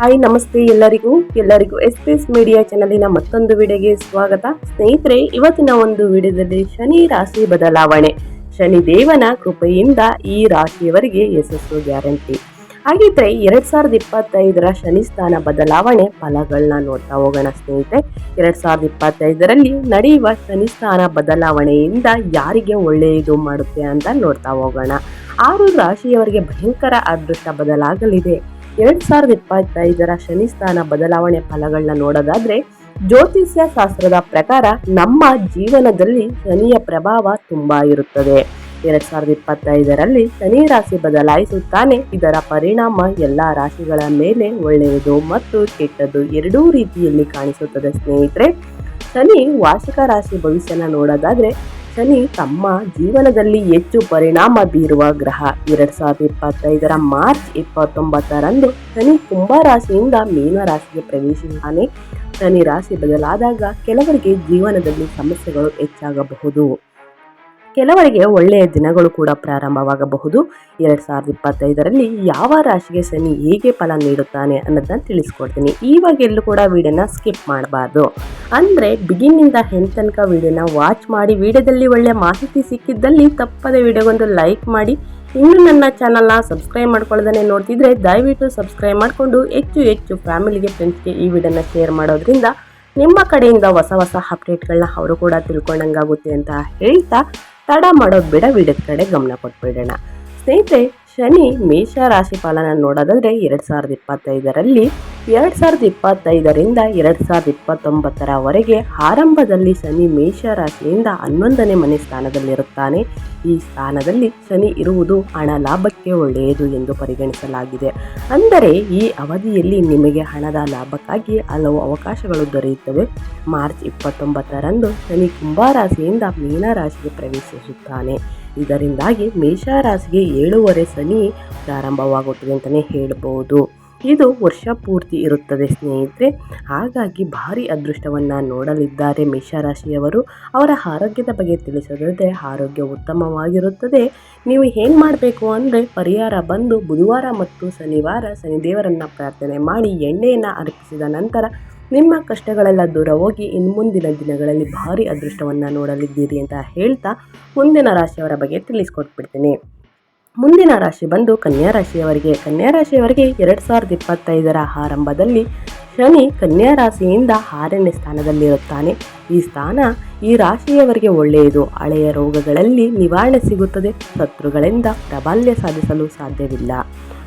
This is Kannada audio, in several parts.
ಹಾಯ್, ನಮಸ್ತೆ ಎಲ್ಲರಿಗೂ. ಎಲ್ಲರಿಗೂ ಎಸ್ ಪಿ ಎಸ್ ಮೀಡಿಯಾ ಚಾನಲಿನ ಮತ್ತೊಂದು ವಿಡಿಯೋಗೆ ಸ್ವಾಗತ. ಸ್ನೇಹಿತರೆ, ಇವತ್ತಿನ ಒಂದು ವಿಡಿಯೋದಲ್ಲಿ ಶನಿ ರಾಶಿ ಬದಲಾವಣೆ. ಶನಿ ದೇವನ ಕೃಪೆಯಿಂದ ಈ ರಾಶಿಯವರಿಗೆ ಯಶಸ್ಸು ಗ್ಯಾರಂಟಿ. ಹಾಗಿದ್ರೆ ಎರಡ್ ಸಾವಿರದ ಇಪ್ಪತ್ತೈದರ ಶನಿ ಸ್ಥಾನ ಬದಲಾವಣೆ ಫಲಗಳನ್ನ ನೋಡ್ತಾ ಹೋಗೋಣ ಸ್ನೇಹಿತರೆ. ಎರಡ್ ಸಾವಿರದ ಇಪ್ಪತ್ತೈದರಲ್ಲಿ ನಡೆಯುವ ಶನಿ ಸ್ಥಾನ ಬದಲಾವಣೆಯಿಂದ ಯಾರಿಗೆ ಒಳ್ಳೆಯದು ಮಾಡುತ್ತೆ ಅಂತ ನೋಡ್ತಾ ಹೋಗೋಣ. ಆರು ರಾಶಿಯವರಿಗೆ ಭಯಂಕರ ಅದೃಷ್ಟ ಬದಲಾಗಲಿದೆ. ಎರಡ್ ಸಾವಿರದ ಇಪ್ಪತ್ತೈದರ ಶನಿಸ್ಥಾನ ಬದಲಾವಣೆ ಫಲಗಳನ್ನ ನೋಡೋದಾದ್ರೆ ಜ್ಯೋತಿಷ್ಯ ಶಾಸ್ತ್ರದ ಪ್ರಕಾರ ನಮ್ಮ ಜೀವನದಲ್ಲಿ ಶನಿಯ ಪ್ರಭಾವ ತುಂಬಾ ಇರುತ್ತದೆ. ಎರಡ್ ಸಾವಿರದ ಇಪ್ಪತ್ತೈದರಲ್ಲಿ ಶನಿ ರಾಶಿ ಬದಲಾಯಿಸುತ್ತಾನೆ. ಇದರ ಪರಿಣಾಮ ಎಲ್ಲ ರಾಶಿಗಳ ಮೇಲೆ ಒಳ್ಳೆಯದು ಮತ್ತು ಕೆಟ್ಟದ್ದು ಎರಡೂ ರೀತಿಯಲ್ಲಿ ಕಾಣಿಸುತ್ತದೆ ಸ್ನೇಹಿತರೆ. ಶನಿ ವಾರ್ಷಿಕ ರಾಶಿ ಭವಿಷ್ಯನ ನೋಡೋದಾದ್ರೆ ಶನಿ ತಮ್ಮ ಜೀವನದಲ್ಲಿ ಹೆಚ್ಚು ಪರಿಣಾಮ ಬೀರುವ ಗ್ರಹ. ಎರಡ್ ಸಾವಿರದ ಇಪ್ಪತ್ತೈದರ ಮಾರ್ಚ್ ಇಪ್ಪತ್ತೊಂಬತ್ತರಂದು ಶನಿ ಕುಂಭ ರಾಶಿಯಿಂದ ಮೀನ ರಾಶಿಗೆ ಪ್ರವೇಶಿಸುತ್ತಾನೆ. ಶನಿ ರಾಶಿ ಬದಲಾದಾಗ ಕೆಲವರಿಗೆ ಜೀವನದಲ್ಲಿ ಸಮಸ್ಯೆಗಳು ಹೆಚ್ಚಾಗಬಹುದು. ಕೆಲವರಿಗೆ ಒಳ್ಳೆಯ ದಿನಗಳು ಕೂಡ ಪ್ರಾರಂಭವಾಗಬಹುದು. ಎರಡು ಸಾವಿರದ ಇಪ್ಪತ್ತೈದರಲ್ಲಿ ಯಾವ ರಾಶಿಗೆ ಶನಿ ಹೇಗೆ ಫಲ ನೀಡುತ್ತಾನೆ ಅನ್ನೋದನ್ನ ತಿಳಿಸ್ಕೊಡ್ತೀನಿ. ಇವಾಗ ಎಲ್ಲೂ ಕೂಡ ವಿಡಿಯೋನ ಸ್ಕಿಪ್ ಮಾಡಬಾರ್ದು. ಅಂದರೆ ಬಿಗಿನ್ನಿಂದ ಹೆಂಡ್ ತನಕ ವಿಡಿಯೋನ ವಾಚ್ ಮಾಡಿ, ವಿಡಿಯೋದಲ್ಲಿ ಒಳ್ಳೆ ಮಾಹಿತಿ ಸಿಕ್ಕಿದ್ದಲ್ಲಿ ತಪ್ಪದೆ ವಿಡಿಯೋಗೊಂದು ಲೈಕ್ ಮಾಡಿ. ಇನ್ನು ನನ್ನ ಚಾನಲ್ನ ಸಬ್ಸ್ಕ್ರೈಬ್ ಮಾಡ್ಕೊಳ್ಳೋದನ್ನೇ ನೋಡ್ತಿದ್ರೆ ದಯವಿಟ್ಟು ಸಬ್ಸ್ಕ್ರೈಬ್ ಮಾಡಿಕೊಂಡು ಹೆಚ್ಚು ಹೆಚ್ಚು ಫ್ಯಾಮಿಲಿಗೆ ಫ್ರೆಂಡ್ಸ್ಗೆ ಈ ವಿಡಿಯೋನ ಶೇರ್ ಮಾಡೋದ್ರಿಂದ ನಿಮ್ಮ ಕಡೆಯಿಂದ ಹೊಸ ಹೊಸ ಅಪ್ಡೇಟ್ಗಳನ್ನ ಅವರು ಕೂಡ ತಿಳ್ಕೊಂಡಂಗಾಗುತ್ತೆ ಅಂತ ಹೇಳ್ತಾ ತಡ ಮಾಡೋದು ಬೇಡ, ವಿಡಿಯೋದ ಕಡೆ ಗಮನ ಕೊಟ್ಬಿಡೋಣ. ಸ್ನೇಹಿತರೆ, ಶನಿ ಮೇಷ ರಾಶಿ ಫಲನ ನೋಡೋದಾದ್ರೆ ಎರಡು ಸಾವಿರದ ಇಪ್ಪತ್ತೈದರಲ್ಲಿ ಎರಡು ಸಾವಿರದ ಇಪ್ಪತ್ತೈದರಿಂದ ಎರಡು ಸಾವಿರದ ಇಪ್ಪತ್ತೊಂಬತ್ತರವರೆಗೆ ಆರಂಭದಲ್ಲಿ ಶನಿ ಮೇಷ ರಾಶಿಯಿಂದ ಹನ್ನೊಂದನೇ ಮನೆ ಸ್ಥಾನದಲ್ಲಿರುತ್ತಾನೆ. ಈ ಸ್ಥಾನದಲ್ಲಿ ಶನಿ ಇರುವುದು ಹಣ ಲಾಭಕ್ಕೆ ಒಳ್ಳೆಯದು ಎಂದು ಪರಿಗಣಿಸಲಾಗಿದೆ. ಅಂದರೆ ಈ ಅವಧಿಯಲ್ಲಿ ನಿಮಗೆ ಹಣದ ಲಾಭಕ್ಕಾಗಿ ಹಲವು ಅವಕಾಶಗಳು ದೊರೆಯುತ್ತವೆ. ಮಾರ್ಚ್ ಇಪ್ಪತ್ತೊಂಬತ್ತರಂದು ಶನಿ ಕುಂಭ ರಾಶಿಯಿಂದ ಮೀನ ರಾಶಿಗೆ ಪ್ರವೇಶಿಸುತ್ತಾನೆ. ಇದರಿಂದಾಗಿ ಮೇಷರಾಶಿಗೆ ಏಳುವರೆ ಶನಿ ಪ್ರಾರಂಭವಾಗುತ್ತದೆ ಅಂತಲೇ ಹೇಳಬಹುದು ಇದು ವರ್ಷ ಪೂರ್ತಿ ಇರುತ್ತದೆ, ಸ್ನೇಹಿತರೆ. ಹಾಗಾಗಿ ಭಾರಿ ಅದೃಷ್ಟವನ್ನು ನೋಡಲಿದ್ದಾರೆ ಮೇಷರಾಶಿಯವರು ಅವರ ಆರೋಗ್ಯದ ಬಗ್ಗೆ ತಿಳಿಸೋದಾದರೆ ಆರೋಗ್ಯ ಉತ್ತಮವಾಗಿರುತ್ತದೆ. ನೀವು ಏನು ಮಾಡಬೇಕು ಅಂದರೆ ಪರಿಹಾರ ಬಂದು ಬುಧವಾರ ಮತ್ತು ಶನಿವಾರ ಶನಿದೇವರನ್ನು ಪ್ರಾರ್ಥನೆ ಮಾಡಿ ಎಣ್ಣೆಯನ್ನು ಅರ್ಪಿಸಿದ ನಂತರ ನಿಮ್ಮ ಕಷ್ಟಗಳೆಲ್ಲ ದೂರ ಹೋಗಿ ಇನ್ನು ಮುಂದಿನ ದಿನಗಳಲ್ಲಿ ಭಾರಿ ಅದೃಷ್ಟವನ್ನು ನೋಡಲಿದ್ದೀರಿ ಅಂತ ಹೇಳ್ತಾ ಮುಂದಿನ ರಾಶಿಯವರ ಬಗ್ಗೆ ತಿಳಿಸ್ಕೊಟ್ಬಿಡ್ತೀನಿ. ಮುಂದಿನ ರಾಶಿ ಬಂದು ಕನ್ಯಾ ರಾಶಿಯವರಿಗೆ. ಕನ್ಯಾ ರಾಶಿಯವರಿಗೆ ಎರಡು ಸಾವಿರದ ಇಪ್ಪತ್ತೈದರ ಆರಂಭದಲ್ಲಿ ಶನಿ ಕನ್ಯಾ ರಾಶಿಯಿಂದ ಆರನೇ ಸ್ಥಾನದಲ್ಲಿರುತ್ತಾನೆ. ಈ ಸ್ಥಾನ ಈ ರಾಶಿಯವರಿಗೆ ಒಳ್ಳೆಯದು. ಹಳೆಯ ರೋಗಗಳಲ್ಲಿ ನಿವಾರಣೆ ಸಿಗುತ್ತದೆ. ಶತ್ರುಗಳಿಂದ ಪ್ರಾಬಲ್ಯ ಸಾಧಿಸಲು ಸಾಧ್ಯವಿಲ್ಲ.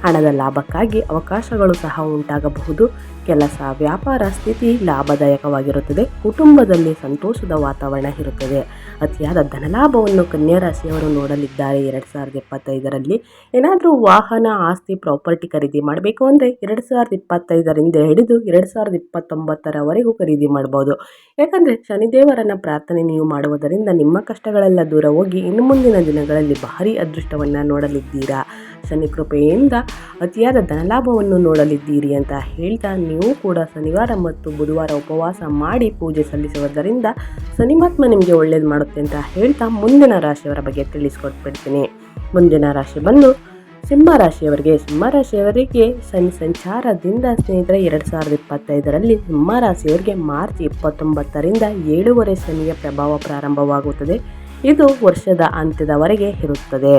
ಹಣದ ಲಾಭಕ್ಕಾಗಿ ಅವಕಾಶಗಳು ಸಹ ಉಂಟಾಗಬಹುದು. ಕೆಲಸ ವ್ಯಾಪಾರ ಸ್ಥಿತಿ ಲಾಭದಾಯಕವಾಗಿರುತ್ತದೆ. ಕುಟುಂಬದಲ್ಲಿ ಸಂತೋಷದ ವಾತಾವರಣ ಇರುತ್ತದೆ. ಅತಿಯಾದ ಧನಲಾಭವನ್ನು ಕನ್ಯಾ ರಾಶಿಯವರು ನೋಡಲಿದ್ದಾರೆ. ಎರಡು ಸಾವಿರದ ಇಪ್ಪತ್ತೈದರಲ್ಲಿ ಏನಾದರೂ ವಾಹನ, ಆಸ್ತಿ, ಪ್ರಾಪರ್ಟಿ ಖರೀದಿ ಮಾಡಬೇಕು ಅಂದರೆ ಎರಡು ಸಾವಿರದ ಇಪ್ಪತ್ತೈದರಿಂದ ಹಿಡಿದು ಎರಡು ಸಾವಿರದ ಇಪ್ಪತ್ತೊಂಬತ್ತರವರೆಗೂ ಖರೀದಿ ಮಾಡ್ಬೋದು. ಯಾಕಂದರೆ ಶನಿದೇವರನ್ನು ಪ್ರಾರ್ಥನೆ ನೀವು ಮಾಡುವುದರಿಂದ ನಿಮ್ಮ ಕಷ್ಟಗಳೆಲ್ಲ ದೂರ ಹೋಗಿ ಇನ್ನು ಮುಂದಿನ ದಿನಗಳಲ್ಲಿ ಭಾರಿ ಅದೃಷ್ಟವನ್ನು ನೋಡಲಿದ್ದೀರಾ? ಶನಿ ಕೃಪೆಯಿಂದ ಅತಿಯಾದ ಧನಲಾಭವನ್ನು ನೋಡಲಿದ್ದೀರಿ ಅಂತ ಹೇಳ್ತಾ ನೀವು ಕೂಡ ಶನಿವಾರ ಮತ್ತು ಬುಧವಾರ ಉಪವಾಸ ಮಾಡಿ ಪೂಜೆ ಸಲ್ಲಿಸುವುದರಿಂದ ಶನಿಮಾತ್ಮ ನಿಮಗೆ ಒಳ್ಳೇದು ಮಾಡುತ್ತೆ ಅಂತ ಹೇಳ್ತಾ ಮುಂದಿನ ರಾಶಿಯವರ ಬಗ್ಗೆ ತಿಳಿಸ್ಕೊಟ್ಬಿಡ್ತೀನಿ. ಮುಂದಿನ ರಾಶಿ ಬಂದು ಸಿಂಹ ರಾಶಿಯವರಿಗೆ ಶನಿ ಸಂಚಾರದಿಂದ ಸ್ನೇಹಿತರೆ ಎರಡು ಸಾವಿರದ ಇಪ್ಪತ್ತೈದರಲ್ಲಿ ಸಿಂಹ ರಾಶಿಯವರಿಗೆ ಮಾರ್ಚ್ ಇಪ್ಪತ್ತೊಂಬತ್ತರಿಂದ ಏಳುವರೆ ಶನಿಯ ಪ್ರಭಾವ ಪ್ರಾರಂಭವಾಗುತ್ತದೆ. ಇದು ವರ್ಷದ ಅಂತ್ಯದವರೆಗೆ ಇರುತ್ತದೆ.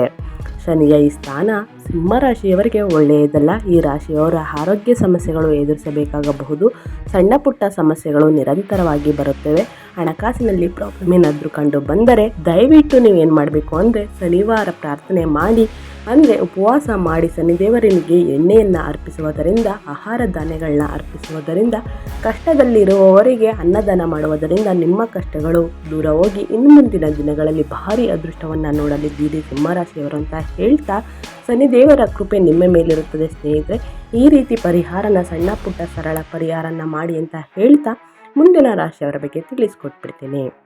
ಶನಿಯ ಈ ಸ್ಥಾನ ಸಿಂಹ ರಾಶಿಯವರಿಗೆ ಒಳ್ಳೆಯದಲ್ಲ. ಈ ರಾಶಿಯವರ ಆರೋಗ್ಯ ಸಮಸ್ಯೆಗಳು ಎದುರಿಸಬೇಕಾಗಬಹುದು. ಸಣ್ಣ ಪುಟ್ಟ ಸಮಸ್ಯೆಗಳು ನಿರಂತರವಾಗಿ ಬರುತ್ತವೆ. ಹಣಕಾಸಿನಲ್ಲಿ ಪ್ರಾಬ್ಲಮ್ ಏನಾದರೂ ಕಂಡು ಬಂದರೆ ದಯವಿಟ್ಟು ನೀವೇನು ಮಾಡಬೇಕು ಅಂದರೆ ಶನಿವಾರ ಪ್ರಾರ್ಥನೆ ಮಾಡಿ ಅಂದರೆ ಉಪವಾಸ ಮಾಡಿ ಶನಿದೇವರನಿಗೆ ಎಣ್ಣೆಯನ್ನು ಅರ್ಪಿಸುವುದರಿಂದ, ಆಹಾರ ಧಾನ್ಯಗಳನ್ನ ಅರ್ಪಿಸುವುದರಿಂದ, ಕಷ್ಟದಲ್ಲಿರುವವರಿಗೆ ಅನ್ನದಾನ ಮಾಡುವುದರಿಂದ ನಿಮ್ಮ ಕಷ್ಟಗಳು ದೂರ ಹೋಗಿ ಇನ್ನು ಮುಂದಿನ ದಿನಗಳಲ್ಲಿ ಭಾರಿ ಅದೃಷ್ಟವನ್ನು ನೋಡಲಿದ್ದೀರಿ ಸಿಂಹರಾಶಿಯವರು ಅಂತ ಹೇಳ್ತಾ ಶನಿದೇವರ ಕೃಪೆ ನಿಮ್ಮ ಮೇಲಿರುತ್ತದೆ ಸ್ನೇಹಿತರೆ. ಈ ರೀತಿ ಪರಿಹಾರನ ಸಣ್ಣ ಪುಟ್ಟ ಸರಳ ಪರಿಹಾರನ ಮಾಡಿ ಅಂತ ಹೇಳ್ತಾ ಮುಂದಿನ ರಾಶಿಯವರ ಬಗ್ಗೆ ತಿಳಿಸ್ಕೊಟ್ಬಿಡ್ತೀನಿ.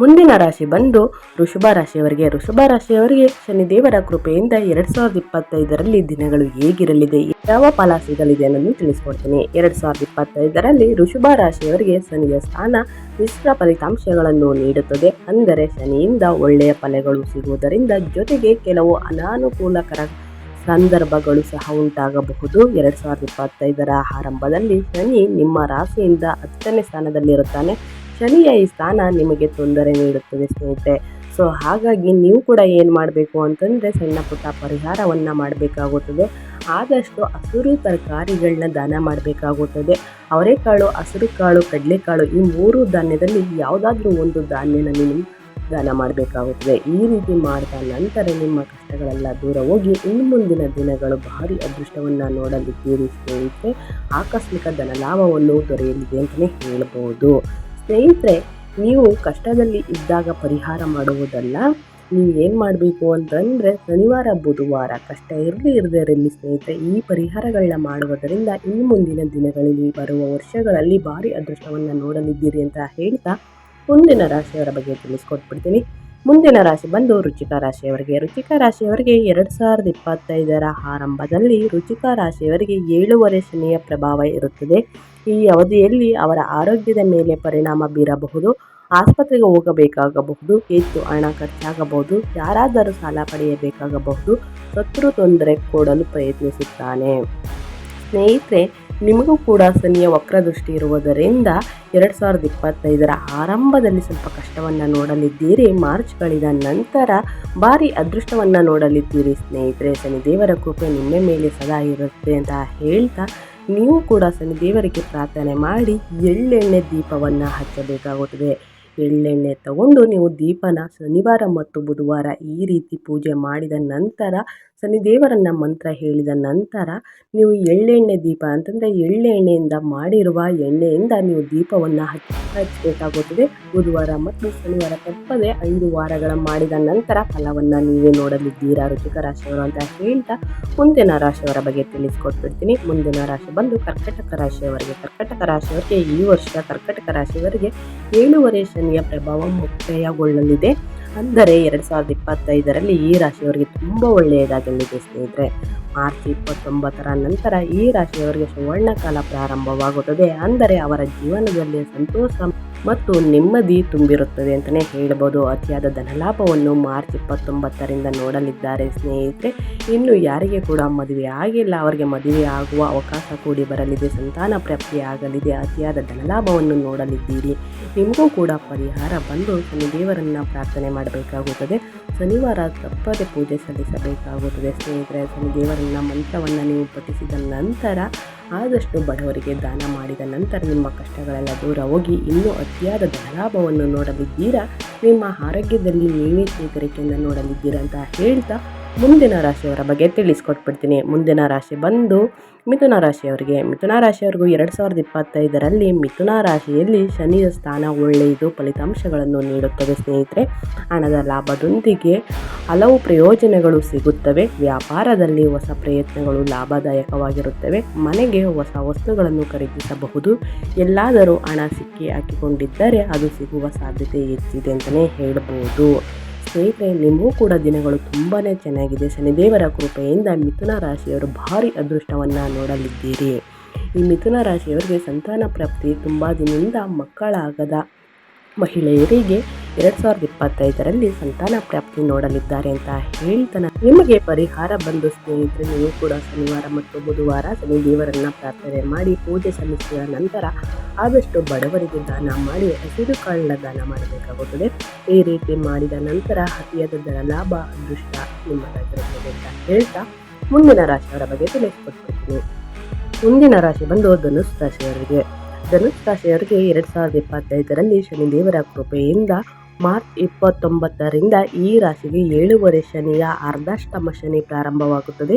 ಮುಂದಿನ ರಾಶಿ ಬಂದು ಋಷಭ ರಾಶಿಯವರಿಗೆ. ಋಷಭ ರಾಶಿಯವರಿಗೆ ಶನಿದೇವರ ಕೃಪೆಯಿಂದ ಎರಡ್ ಸಾವಿರದ ಇಪ್ಪತ್ತೈದರಲ್ಲಿ ದಿನಗಳು ಹೇಗಿರಲಿದೆ, ಯಾವ ಫಲ ಸಿಗಲಿದೆ ಅನ್ನೋದು ತಿಳಿಸ್ಕೊಡ್ತೀನಿ. ಎರಡ್ ಸಾವಿರದ ಇಪ್ಪತ್ತೈದರಲ್ಲಿ ಋಷಭ ರಾಶಿಯವರಿಗೆ ಶನಿಯ ಸ್ಥಾನ ಮಿಶ್ರ ಫಲಿತಾಂಶಗಳನ್ನು ನೀಡುತ್ತದೆ. ಅಂದರೆ ಶನಿಯಿಂದ ಒಳ್ಳೆಯ ಫಲಗಳು ಸಿಗುವುದರಿಂದ ಜೊತೆಗೆ ಕೆಲವು ಅನಾನುಕೂಲಕರ ಸಂದರ್ಭಗಳು ಸಹ ಉಂಟಾಗಬಹುದು. ಎರಡ್ ಸಾವಿರದ ಇಪ್ಪತ್ತೈದರ ಆರಂಭದಲ್ಲಿ ಶನಿ ನಿಮ್ಮ ರಾಶಿಯಿಂದ ಹತ್ತನೇ ಸ್ಥಾನದಲ್ಲಿರುತ್ತಾನೆ. ಶನಿಯ ಈ ಸ್ಥಾನ ನಿಮಗೆ ತೊಂದರೆ ನೀಡುತ್ತದೆ ಸ್ನೇಹಿತರೆ. ಸೊ ಹಾಗಾಗಿ ನೀವು ಕೂಡ ಏನು ಮಾಡಬೇಕು ಅಂತಂದರೆ ಸಣ್ಣ ಪುಟ್ಟ ಪರಿಹಾರವನ್ನು ಮಾಡಬೇಕಾಗುತ್ತದೆ. ಆದಷ್ಟು ಹಸಿರು ತರಕಾರಿಗಳನ್ನ ದಾನ ಮಾಡಬೇಕಾಗುತ್ತದೆ. ಅವರೆಕಾಳು ಹಸಿರು ಕಾಳು ಕಡಲೆಕಾಳು ಈ ಮೂರು ಧಾನ್ಯದಲ್ಲಿ ಯಾವುದಾದ್ರೂ ಒಂದು ಧಾನ್ಯನ ನೀವು ದಾನ ಮಾಡಬೇಕಾಗುತ್ತದೆ. ಈ ರೀತಿ ಮಾಡಿದ ನಂತರ ನಿಮ್ಮ ಕಷ್ಟಗಳೆಲ್ಲ ದೂರ ಹೋಗಿ ಇನ್ನು ಮುಂದಿನ ದಿನಗಳು ಭಾರಿ ಅದೃಷ್ಟವನ್ನು ನೋಡಲಿದ್ದೀರಿ ಸ್ನೇಹಿತರೆ. ಆಕಸ್ಮಿಕ ಧನಲಾಭವನ್ನು ದೊರೆಯಲಿದೆ ಅಂತಲೇ ಹೇಳ್ಬೋದು. ಸ್ನೇಹಿತರೆ, ನೀವು ಕಷ್ಟದಲ್ಲಿ ಇದ್ದಾಗ ಪರಿಹಾರ ಮಾಡುವುದಲ್ಲ. ನೀವು ಏನು ಮಾಡಬೇಕು ಅಂತಂದರೆ, ಶನಿವಾರ, ಬುಧವಾರ ಕಷ್ಟ ಇರಲಿ ಇರದೇ ಇರಲಿ ಸ್ನೇಹಿತರೆ. ಈ ಪರಿಹಾರಗಳನ್ನ ಮಾಡುವುದರಿಂದ ಇನ್ನು ಮುಂದಿನ ದಿನಗಳಲ್ಲಿ, ಬರುವ ವರ್ಷಗಳಲ್ಲಿ ಭಾರಿ ಅದೃಷ್ಟವನ್ನು ನೋಡಲಿದ್ದೀರಿ ಅಂತ ಹೇಳ್ತಾ ಮುಂದಿನ ರಾಶಿಯವರ ಬಗ್ಗೆ ತಿಳಿಸ್ಕೊಟ್ಬಿಡ್ತೀನಿ. ಮುಂದಿನ ರಾಶಿ ಬಂದು ರುಚಿಕ ರಾಶಿಯವರಿಗೆ. ರುಚಿಕ ರಾಶಿಯವರಿಗೆ ಎರಡು ಸಾವಿರದ ಇಪ್ಪತ್ತೈದರ ಆರಂಭದಲ್ಲಿ ರುಚಿಕ ರಾಶಿಯವರಿಗೆ ಏಳುವರೆ ಶನಿಯ ಪ್ರಭಾವ ಇರುತ್ತದೆ. ಈ ಅವಧಿಯಲ್ಲಿ ಅವರ ಆರೋಗ್ಯದ ಮೇಲೆ ಪರಿಣಾಮ ಬೀರಬಹುದು, ಆಸ್ಪತ್ರೆಗೆ ಹೋಗಬೇಕಾಗಬಹುದು, ಹೆಚ್ಚು ಹಣ ಖರ್ಚಾಗಬಹುದು, ಯಾರಾದರೂ ಸಾಲ ಪಡೆಯಬೇಕಾಗಬಹುದು ಶತ್ರು ತೊಂದರೆ ಕೊಡಲು ಪ್ರಯತ್ನಿಸುತ್ತಾನೆ. ಸ್ನೇಹಿತರೆ, ನಿಮಗೂ ಕೂಡ ಶನಿಯ ವಕ್ರದೃಷ್ಟಿ ಇರುವುದರಿಂದ ಎರಡು ಸಾವಿರದ ಇಪ್ಪತ್ತೈದರ ಆರಂಭದಲ್ಲಿ ಸ್ವಲ್ಪ ಕಷ್ಟವನ್ನು ನೋಡಲಿದ್ದೀರಿ ಮಾರ್ಚ್ ಕಳೆದ ನಂತರ ಭಾರಿ ಅದೃಷ್ಟವನ್ನು ನೋಡಲಿದ್ದೀರಿ ಸ್ನೇಹಿತರೆ. ಶನಿ ದೇವರ ಕೃಪೆ ನಿಮ್ಮ ಮೇಲೆ ಸದಾ ಇರುತ್ತೆ ಅಂತ ಹೇಳ್ತಾ ನೀವು ಕೂಡ ಶನಿ ದೇವರಿಗೆ ಪ್ರಾರ್ಥನೆ ಮಾಡಿ ಎಳ್ಳೆಣ್ಣೆ ದೀಪವನ್ನು ಹಚ್ಚಬೇಕಾಗುತ್ತದೆ. ಎಳ್ಳೆಣ್ಣೆ ತಗೊಂಡು ನೀವು ದೀಪನ ಶನಿವಾರ ಮತ್ತು ಬುಧವಾರ ಈ ರೀತಿ ಪೂಜೆ ಮಾಡಿದ ನಂತರ, ಶನಿದೇವರನ್ನ ಮಂತ್ರ ಹೇಳಿದ ನಂತರ ನೀವು ಎಳ್ಳೆಣ್ಣೆ ದೀಪ ಅಂತಂದರೆ ಎಳ್ಳೆಣ್ಣೆಯಿಂದ ಮಾಡಿರುವ ಎಣ್ಣೆಯಿಂದ ನೀವು ದೀಪವನ್ನು ಹಚ್ಚ ಹಚ್ಚಬೇಕಾಗುತ್ತದೆ. ಬುಧವಾರ ಮತ್ತು ಶನಿವಾರ ತಪ್ಪದೆ ಐದು ವಾರಗಳ ಮಾಡಿದ ನಂತರ ಫಲವನ್ನು ನೀವೇ ನೋಡಲಿದ್ದೀರಾ? ರುಚಿಕ ರಾಶಿಯವರು ಅಂತ ಹೇಳ್ತಾ ಮುಂದಿನ ರಾಶಿಯವರ ಬಗ್ಗೆ ತಿಳಿಸ್ಕೊಟ್ಬಿಡ್ತೀನಿ. ಮುಂದಿನ ರಾಶಿ ಬಂದು ಕರ್ಕಟಕ ರಾಶಿಯವರಿಗೆ ಕರ್ಕಟಕ ರಾಶಿಯವರಿಗೆ ಈ ವರ್ಷ ಕರ್ಕಟಕ ರಾಶಿಯವರಿಗೆ ಏಳುವರೆ ಶನಿಯ ಪ್ರಭಾವ ಮುಕ್ತಾಯಗೊಳ್ಳಲಿದೆ. ಅಂದರೆ ಎರಡು ಸಾವಿರದ ಇಪ್ಪತ್ತೈದರಲ್ಲಿ ಈ ರಾಶಿಯವರಿಗೆ ತುಂಬ ಒಳ್ಳೆಯದಾಗಲಿದೆ ಸ್ನೇಹಿತರೆ. ಮಾರ್ಚ್ ಇಪ್ಪತ್ತೊಂಬತ್ತರ ನಂತರ ಈ ರಾಶಿಯವರಿಗೆ ಸುವರ್ಣ ಕಾಲ ಪ್ರಾರಂಭವಾಗುತ್ತದೆ. ಅಂದರೆ ಅವರ ಜೀವನದಲ್ಲಿ ಸಂತೋಷ ಮತ್ತು ನೆಮ್ಮದಿ ತುಂಬಿರುತ್ತದೆ ಅಂತಲೇ ಹೇಳ್ಬೋದು ಅತಿಯಾದ ಧನಲಾಭವನ್ನು ಮಾರ್ಚ್ ಇಪ್ಪತ್ತೊಂಬತ್ತರಿಂದ ನೋಡಲಿದ್ದಾರೆ ಸ್ನೇಹಿತರೆ. ಇನ್ನು ಯಾರಿಗೆ ಕೂಡ ಮದುವೆ ಆಗಿಲ್ಲ, ಅವರಿಗೆ ಮದುವೆ ಆಗುವ ಅವಕಾಶ ಕೂಡಿ ಬರಲಿದೆ, ಸಂತಾನ ಪ್ರಾಪ್ತಿ ಆಗಲಿದೆ, ಅತಿಯಾದ ಧನಲಾಭವನ್ನು ನೋಡಲಿದ್ದೀರಿ. ನಿಮಗೂ ಕೂಡ ಪರಿಹಾರ ಬಂದು ಶನಿದೇವರನ್ನು ಪ್ರಾರ್ಥನೆ ಮಾಡಬೇಕಾಗುತ್ತದೆ. ಶನಿವಾರ ತಪ್ಪದೆ ಪೂಜೆ ಸಲ್ಲಿಸಬೇಕಾಗುತ್ತದೆ ಸ್ನೇಹಿತರೆ. ಶನಿದೇವರನ್ನ ಮಂತ್ರವನ್ನು ನೀವು ಪಠಿಸಿದ ನಂತರ ಆದಷ್ಟು ಬಡವರಿಗೆ ದಾನ ಮಾಡಿದ ನಂತರ ನಿಮ್ಮ ಕಷ್ಟಗಳೆಲ್ಲ ದೂರ ಹೋಗಿ ಇನ್ನೂ ಅತಿಯಾದ ಧನಾಭವನ್ನು ನೋಡಲಿದ್ದೀರಾ ನಿಮ್ಮ ಆರೋಗ್ಯದಲ್ಲಿ ನೀವೇ ಚೇತರಿಕೆಯನ್ನು ನೋಡಲಿದ್ದೀರಾ ಅಂತ ಹೇಳ್ತಾ ಮುಂದಿನ ರಾಶಿಯವರ ಬಗ್ಗೆ ತಿಳಿಸ್ಕೊಟ್ಬಿಡ್ತೀನಿ. ಮುಂದಿನ ರಾಶಿ ಬಂದು ಮಿಥುನ ರಾಶಿಯವರಿಗೆ. ಮಿಥುನ ರಾಶಿಯವರಿಗೂ ಎರಡು ಸಾವಿರದ ಇಪ್ಪತ್ತೈದರಲ್ಲಿ ಮಿಥುನ ರಾಶಿಯಲ್ಲಿ ಶನಿಯ ಸ್ಥಾನ ಒಳ್ಳೆಯದು. ಫಲಿತಾಂಶಗಳನ್ನು ನೀಡುತ್ತದೆ ಸ್ನೇಹಿತರೆ. ಹಣದ ಲಾಭದೊಂದಿಗೆ ಹಲವು ಪ್ರಯೋಜನಗಳು ಸಿಗುತ್ತವೆ. ವ್ಯಾಪಾರದಲ್ಲಿ ಹೊಸ ಪ್ರಯತ್ನಗಳು ಲಾಭದಾಯಕವಾಗಿರುತ್ತವೆ. ಮನೆಗೆ ಹೊಸ ವಸ್ತುಗಳನ್ನು ಖರೀದಿಸಬಹುದು. ಎಲ್ಲಾದರೂ ಹಣ ಸಿಕ್ಕಿ ಹಾಕಿಕೊಂಡಿದ್ದರೆ ಅದು ಸಿಗುವ ಸಾಧ್ಯತೆ ಹೆಚ್ಚಿದೆ ಅಂತಲೇ ಹೇಳ್ಬೋದು. ಸ್ನೇಹಿತರೆ, ನಿಮಗೂ ಕೂಡ ದಿನಗಳು ತುಂಬಾ ಚೆನ್ನಾಗಿದೆ. ಶನಿದೇವರ ಕೃಪೆಯಿಂದ ಮಿಥುನ ರಾಶಿಯವರು ಭಾರಿ ಅದೃಷ್ಟವನ್ನು ನೋಡಲಿದ್ದೀರಿ. ಈ ಮಿಥುನ ರಾಶಿಯವರಿಗೆ ಸಂತಾನ ಪ್ರಾಪ್ತಿ ತುಂಬ ದಿನದಿಂದ ಮಕ್ಕಳಾಗದ ಮಹಿಳೆಯರಿಗೆ ಎರಡ್ ಸಾವಿರದ ಇಪ್ಪತ್ತೈದರಲ್ಲಿ ಸಂತಾನ ಪ್ರಾಪ್ತಿ ನೋಡಲಿದ್ದಾರೆ ಅಂತ ಹೇಳ್ತಾನೆ. ನಿಮಗೆ ಪರಿಹಾರ ಬಂದು ಸ್ನೇಹಿತರೆ, ನೀವು ಕೂಡ ಶನಿವಾರ ಮತ್ತು ಬುಧವಾರ ಶನಿ ದೇವರನ್ನ ಪ್ರಾರ್ಥನೆ ಮಾಡಿ ಪೂಜೆ ಸಲ್ಲಿಸಿದ ನಂತರ ಆದಷ್ಟು ಬಡವರಿಗೆ ದಾನ ಮಾಡಿ ಹಸಿರು ಕಾಳನ್ನ ದಾನ ಮಾಡಬೇಕಾಗುತ್ತದೆ. ಈ ರೀತಿ ಮಾಡಿದ ನಂತರ ಅತಿಯಾದ ಲಾಭ ಅದೃಷ್ಟ ನಿಮ್ಮದಾಗಿರುತ್ತದೆ ಅಂತ ಹೇಳ್ತಾ ಮುಂದಿನ ರಾಶಿಯವರ ಬಗ್ಗೆ ತಿಳಿಸ್ಕೊಡ್ತೀನಿ ಮುಂದಿನ ರಾಶಿ ಬಂದು ಧನುಸ್ ರಾಶಿಯವರಿಗೆ. ಧನುಸ್ ರಾಶಿಯವರಿಗೆ ಎರಡು ಸಾವಿರದ ಇಪ್ಪತ್ತೈದರಲ್ಲಿ ಶನಿದೇವರ ಕೃಪೆಯಿಂದ ಮಾರ್ಚ್ ಇಪ್ಪತ್ತೊಂಬತ್ತರಿಂದ ಈ ರಾಶಿಗೆ ಏಳುವರೆ ಶನಿಯ ಅರ್ಧಾಷ್ಟಮ ಶನಿ ಪ್ರಾರಂಭವಾಗುತ್ತದೆ.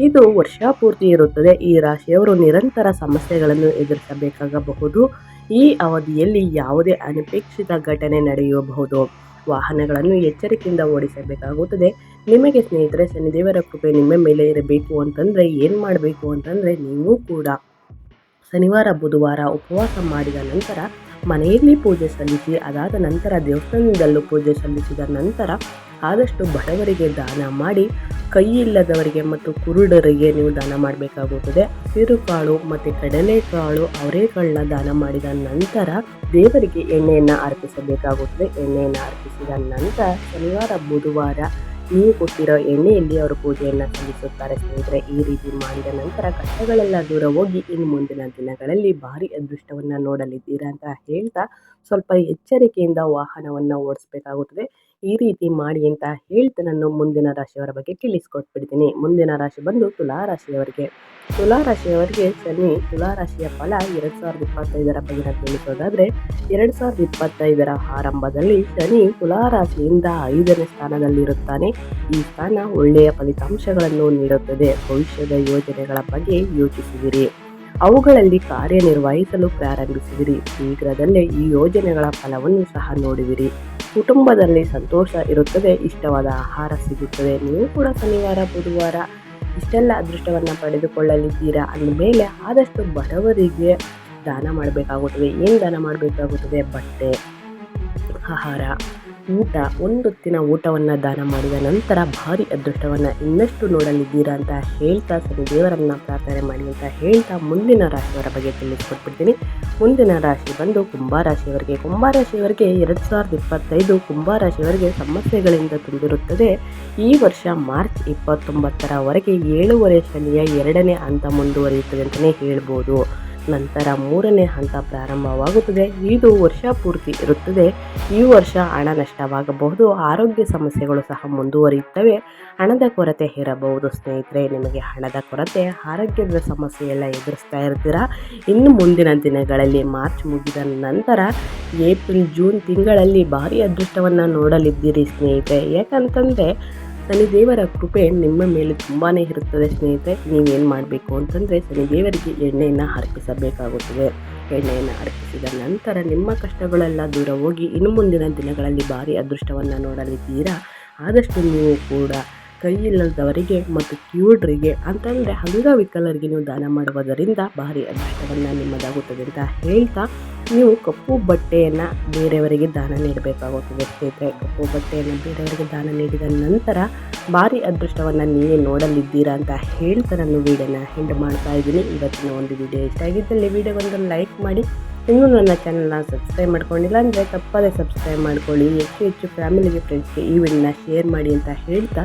ಇದು ವರ್ಷಪೂರ್ತಿ ಇರುತ್ತದೆ. ಈ ರಾಶಿಯವರು ನಿರಂತರ ಸಮಸ್ಯೆಗಳನ್ನು ಎದುರಿಸಬೇಕಾಗಬಹುದು. ಈ ಅವಧಿಯಲ್ಲಿ ಯಾವುದೇ ಅನಪೇಕ್ಷಿತ ಘಟನೆ ನಡೆಯಬಹುದು. ವಾಹನಗಳನ್ನು ಎಚ್ಚರಿಕೆಯಿಂದ ಓಡಿಸಬೇಕಾಗುತ್ತದೆ. ನಿಮಗೆ ಸ್ನೇಹಿತರೆ, ಶನಿದೇವರ ಕೃಪೆ ನಿಮ್ಮ ಮೇಲೆ ಇರಬೇಕು ಅಂತಂದರೆ, ಏನು ಮಾಡಬೇಕು ಅಂತಂದರೆ, ನೀವು ಕೂಡ. ಶನಿವಾರ, ಬುಧವಾರ ಉಪವಾಸ ಮಾಡಿದ ನಂತರ ಮನೆಯಲ್ಲಿ ಪೂಜೆ ಸಲ್ಲಿಸಿ, ಅದಾದ ನಂತರ ದೇವಸ್ಥಾನದಲ್ಲೂ ಪೂಜೆ ಸಲ್ಲಿಸಿದ ನಂತರ ಆದಷ್ಟು ಬಡವರಿಗೆ ದಾನ ಮಾಡಿ ಕೈ ಇಲ್ಲದವರಿಗೆ ಮತ್ತು ಕುರುಡರಿಗೆ ನೀವು ದಾನ ಮಾಡಬೇಕಾಗುತ್ತದೆ. ಕಾಳು ಮತ್ತು ಕಡಲೆಕಾಳು ಅವರೆಕಾಳನ್ನ ದಾನ ಮಾಡಿದ ನಂತರ ದೇವರಿಗೆ ಎಣ್ಣೆಯನ್ನು ಅರ್ಪಿಸಬೇಕಾಗುತ್ತದೆ. ಎಣ್ಣೆಯನ್ನು ಅರ್ಪಿಸಿದ ನಂತರ ಶನಿವಾರ, ಬುಧವಾರ ನೀವು ಕೊಟ್ಟಿರೋ ಎಣ್ಣೆಯಲ್ಲಿ ಅವರು ಪೂಜೆಯನ್ನು ಸಲ್ಲಿಸುತ್ತಾರೆ ಸ್ನೇಹಿತರೆ. ಈ ರೀತಿ ಮಾಡಿದ ನಂತರ ಕಷ್ಟಗಳೆಲ್ಲ ದೂರ ಹೋಗಿ ಇನ್ನು ಮುಂದಿನ ದಿನಗಳಲ್ಲಿ ಭಾರಿ ಅದೃಷ್ಟವನ್ನು ನೋಡಲಿದ್ದೀರಾ ಅಂತ ಹೇಳ್ತಾ ಸ್ವಲ್ಪ ಎಚ್ಚರಿಕೆಯಿಂದ ವಾಹನವನ್ನು ಓಡಿಸ್ಬೇಕಾಗುತ್ತದೆ. ಈ ರೀತಿ ಮಾಡಿ ಅಂತ ಹೇಳ್ತಾ ನಾನು ಮುಂದಿನ ರಾಶಿಯವರ ಬಗ್ಗೆ ತಿಳಿಸ್ಕೊಟ್ಬಿಡ್ತೀನಿ. ಮುಂದಿನ ರಾಶಿ ಬಂದು ತುಲಾ ರಾಶಿಯವರಿಗೆ ತುಲಾ ರಾಶಿಯವರಿಗೆ ಶನಿ ತುಲಾ ರಾಶಿಯ ಫಲ ಎರಡು ಸಾವಿರದ ಇಪ್ಪತ್ತೈದರ ಬಗ್ಗೆ ತಿಳಿಸೋದಾದರೆ, ಎರಡು ಸಾವಿರದ ಇಪ್ಪತ್ತೈದರ ಆರಂಭದಲ್ಲಿ ಶನಿ ತುಲಾ ರಾಶಿಯಿಂದ ಐದನೇ ಸ್ಥಾನದಲ್ಲಿರುತ್ತಾನೆ. ಈ ಸ್ಥಾನ ಒಳ್ಳೆಯ ಫಲಿತಾಂಶಗಳನ್ನು ನೀಡುತ್ತದೆ. ಭವಿಷ್ಯದ ಯೋಜನೆಗಳ ಬಗ್ಗೆ ಯೋಚಿಸಿದಿರಿ. ಅವುಗಳಲ್ಲಿ ಕಾರ್ಯನಿರ್ವಹಿಸಲು ಪ್ರಾರಂಭಿಸಿದಿರಿ. ಶೀಘ್ರದಲ್ಲೇ ಈ ಯೋಜನೆಗಳ ಫಲವನ್ನು ಸಹ ನೋಡುವಿರಿ. ಕುಟುಂಬದಲ್ಲಿ ಸಂತೋಷ ಇರುತ್ತದೆ, ಇಷ್ಟವಾದ ಆಹಾರ ಸಿಗುತ್ತದೆ. ನೀವು ಕೂಡ ಶನಿವಾರ, ಬುಧವಾರ ಇಷ್ಟೆಲ್ಲ ಅದೃಷ್ಟವನ್ನು ಪಡೆದುಕೊಳ್ಳಲಿದ್ದೀರಾ? ಅಂದಮೇಲೆ ಆದಷ್ಟು ಬಡವರಿಗೆ ದಾನ ಮಾಡಬೇಕಾಗುತ್ತದೆ. ಏನು ದಾನ ಮಾಡಬೇಕಾಗುತ್ತದೆ? ಬಟ್ಟೆ, ಆಹಾರ. ಊಟ ಒಂದೊತ್ತಿನ ಊಟವನ್ನು ದಾನ ಮಾಡಿದ ನಂತರ ಭಾರಿ ಅದೃಷ್ಟವನ್ನು ಇನ್ನಷ್ಟು ನೋಡಲಿದ್ದೀರಾ ಅಂತ ಹೇಳ್ತಾ ಸರಿ ದೇವರನ್ನು ಪ್ರಾರ್ಥನೆ ಮಾಡಿ ಅಂತ ಹೇಳ್ತಾ ಮುಂದಿನ ರಾಶಿಯವರ ಬಗ್ಗೆ ತಿಳಿಸ್ಕೊಟ್ಬಿಡ್ತೀನಿ. ಮುಂದಿನ ರಾಶಿ ಬಂದು ಕುಂಭಾರಾಶಿಯವರಿಗೆ ಕುಂಭಾರಾಶಿಯವರಿಗೆ ಎರಡು ಸಾವಿರದ ಇಪ್ಪತ್ತೈದು ಕುಂಭರಾಶಿಯವರಿಗೆ ಸಮಸ್ಯೆಗಳಿಂದ ತುಂಬಿರುತ್ತದೆ. ಈ ವರ್ಷ ಮಾರ್ಚ್ ಇಪ್ಪತ್ತೊಂಬತ್ತರವರೆಗೆ ಏಳುವರೆ ಶನಿಯ ಎರಡನೇ ಹಂತ ಮುಂದುವರಿಯುತ್ತದೆ ಅಂತಲೇ ಹೇಳ್ಬೋದು. ನಂತರ ಮೂರನೇ ಹಂತ ಪ್ರಾರಂಭವಾಗುತ್ತದೆ. ಇದು ವರ್ಷ ಪೂರ್ತಿ ಇರುತ್ತದೆ. ಈ ವರ್ಷ ಹಣ ನಷ್ಟವಾಗಬಹುದು. ಆರೋಗ್ಯ ಸಮಸ್ಯೆಗಳು ಸಹ ಮುಂದುವರಿಯುತ್ತವೆ. ಹಣದ ಕೊರತೆ ಇರಬಹುದು. ಸ್ನೇಹಿತರೆ, ನಿಮಗೆ ಹಣದ ಕೊರತೆ, ಆರೋಗ್ಯದ ಸಮಸ್ಯೆ ಎಲ್ಲ ಎದುರಿಸ್ತಾ ಇರ್ತೀರಾ? ಇನ್ನು ಮುಂದಿನ ದಿನಗಳಲ್ಲಿ ಮಾರ್ಚ್ ಮುಗಿದ ನಂತರ ಏಪ್ರಿಲ್, ಜೂನ್ ತಿಂಗಳಲ್ಲಿ ಭಾರಿ ಅದೃಷ್ಟವನ್ನು ನೋಡಲಿದ್ದೀರಿ ಸ್ನೇಹಿತರೆ. ಯಾಕಂತಂದರೆ ಶನಿದೇವರ ಕೃಪೆ ನಿಮ್ಮ ಮೇಲೆ ತುಂಬಾ ಇರುತ್ತದೆ ಸ್ನೇಹಿತರೆ. ನೀವೇನು ಮಾಡಬೇಕು ಅಂತಂದರೆ ಶನಿದೇವರಿಗೆ ಎಣ್ಣೆಯನ್ನು ಅರ್ಪಿಸಬೇಕಾಗುತ್ತದೆ. ಎಣ್ಣೆಯನ್ನು ಅರ್ಪಿಸಿದ ನಂತರ ನಿಮ್ಮ ಕಷ್ಟಗಳೆಲ್ಲ ದೂರ ಹೋಗಿ ಇನ್ನು ಮುಂದಿನ ದಿನಗಳಲ್ಲಿ ಭಾರಿ ಅದೃಷ್ಟವನ್ನು ನೋಡಲಿದ್ದೀರಾ? ಆದಷ್ಟು ನೀವು ಕೂಡ ಕೈಯಿಲ್ಲದವರಿಗೆ ಮತ್ತು ಕ್ಯೂಡ್ರಿಗೆ ಅಂತಂದರೆ ಅಂಗವಿಕಲರಿಗೆ ನೀವು ದಾನ ಮಾಡುವುದರಿಂದ ಭಾರಿ ಅದೃಷ್ಟವನ್ನು ನಿಮ್ಮದಾಗುತ್ತದೆ ಅಂತ ಹೇಳ್ತಾ ನೀವು ಕಪ್ಪು ಬಟ್ಟೆಯನ್ನು ಬೇರೆಯವರಿಗೆ ದಾನ ನೀಡಬೇಕಾಗುತ್ತದೆ. ಸ್ನೇಹಿತರೆ, ಕಪ್ಪು ಬಟ್ಟೆಯನ್ನು ಬೇರೆಯವರಿಗೆ ದಾನ ನೀಡಿದ ನಂತರ ಭಾರಿ ಅದೃಷ್ಟವನ್ನು ನೀವೇ ನೋಡಲಿದ್ದೀರಾ ಅಂತ ಹೇಳ್ತಾ ನಾನು ವೀಡಿಯೋನ ಹೆಂಡ್ ಮಾಡ್ತಾ ಇದ್ದೀನಿ. ಇವತ್ತಿನ ಒಂದು ವಿಡಿಯೋ ಇಷ್ಟ ಆಗಿದ್ದಲ್ಲಿ ವಿಡಿಯೋಗೊಂದು ಲೈಕ್ ಮಾಡಿ. ಇನ್ನು ನನ್ನ ಚಾನಲ್ನ ಸಬ್ಸ್ಕ್ರೈಬ್ ಮಾಡ್ಕೊಂಡಿಲ್ಲ ಅಂದರೆ ತಪ್ಪದೇ ಸಬ್ಸ್ಕ್ರೈಬ್ ಮಾಡ್ಕೊಳ್ಳಿ. ಹೆಚ್ಚು ಹೆಚ್ಚು ಫ್ಯಾಮಿಲಿಗೆ ಫ್ರೆಂಡ್ಸ್ಗೆ ಈ ವಿಡಿಯೋನ ಶೇರ್ ಮಾಡಿ ಅಂತ ಹೇಳ್ತಾ